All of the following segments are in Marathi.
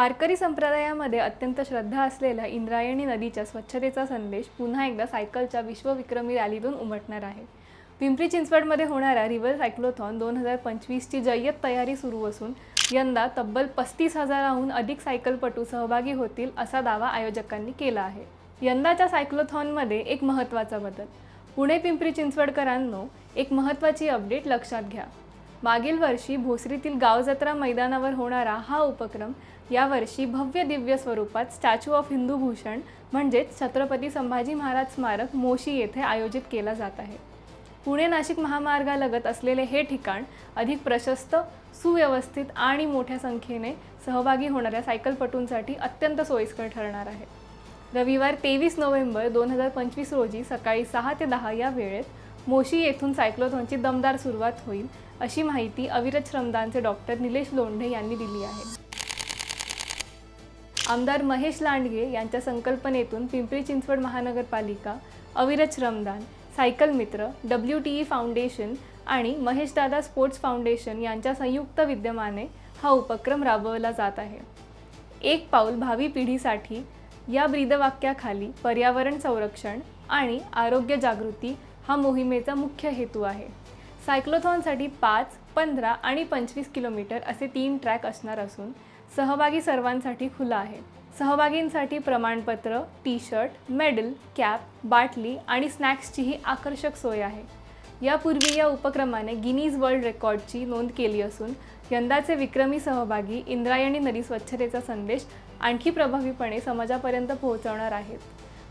वारकरी संप्रदायामध्ये अत्यंत श्रद्धा असलेल्या इंद्रायणी नदीच्या स्वच्छतेचा संदेश पुन्हा एकदा सायकलच्या विश्वविक्रमी रॅलीतून उमटणार आहे. पिंपरी चिंचवडमध्ये होणारा रिव्हर सायक्लोथॉन दोन हजार पंचवीसची जय्यत तयारी सुरू असून यंदा तब्बल पस्तीस हजाराहून अधिक सायकलपटू सहभागी होतील असा दावा आयोजकांनी केला आहे. यंदाच्या सायक्लोथॉनमध्ये एक महत्त्वाचा बदल. पुणे पिंपरी चिंचवडकरांनो एक महत्त्वाची अपडेट लक्षात घ्या. मागील वर्षी भोसरीतील गावजत्रा मैदानावर होणारा हा उपक्रम यावर्षी भव्य दिव्य स्वरूपात स्टॅच्यू ऑफ हिंदू भूषण म्हणजेच छत्रपती संभाजी महाराज स्मारक मोशी येथे आयोजित केला जात आहे. पुणे नाशिक महामार्गालगत असलेले हे ठिकाण अधिक प्रशस्त सुव्यवस्थित आणि मोठ्या संख्येने सहभागी होणाऱ्या सायकलपटूंसाठी अत्यंत सोयीस्कर ठरणार आहे. रविवार तेवीस नोव्हेंबर दोन हजार पंचवीस रोजी सकाळी सहा ते दहा या वेळेत मोशी येथून सायक्लोथॉनची दमदार सुरुवात होईल अशी माहिती अविरत श्रमदानचे डॉक्टर निलेश लोंढे यांनी दिली आहे. आमदार महेश लांडगे यांच्या संकल्पनेतून पिंपरी चिंचवड महानगरपालिका अविरत श्रमदान सायकल मित्र डब्ल्यू टी ई फाउंडेशन आणि महेशदादा स्पोर्ट्स फाउंडेशन यांच्या संयुक्त विद्यमाने हा उपक्रम राबवला जात आहे. एक पाऊल भावी पिढीसाठी या ब्रीदवाक्याखाली पर्यावरण संरक्षण आणि आरोग्य जागृती हा मोहिमेचा मुख्य हेतू आहे. सायक्लोथॉनसाठी पाच पंधरा आणि पंचवीस किलोमीटर असे तीन ट्रॅक असणार असून सहभागी सर्वांसाठी खुला आहे. सहभागींसाठी प्रमाणपत्र टी शर्ट मेडल कॅप बाटली आणि स्नॅक्सचीही आकर्षक सोय आहे. यापूर्वी या उपक्रमाने गिनीज वर्ल्ड रेकॉर्डची नोंद केली असून यंदाचे विक्रमी सहभागी इंद्रायणी नदी स्वच्छतेचा संदेश आणखी प्रभावीपणे समाजापर्यंत पोहोचवणार आहेत.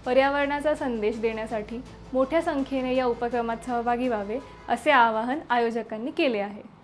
पर्यावरणाचा संदेश देण्यासाठी मोठ्या संख्येने या उपक्रमात सहभागी व्हावे असे आवाहन आयोजकांनी केले आहे.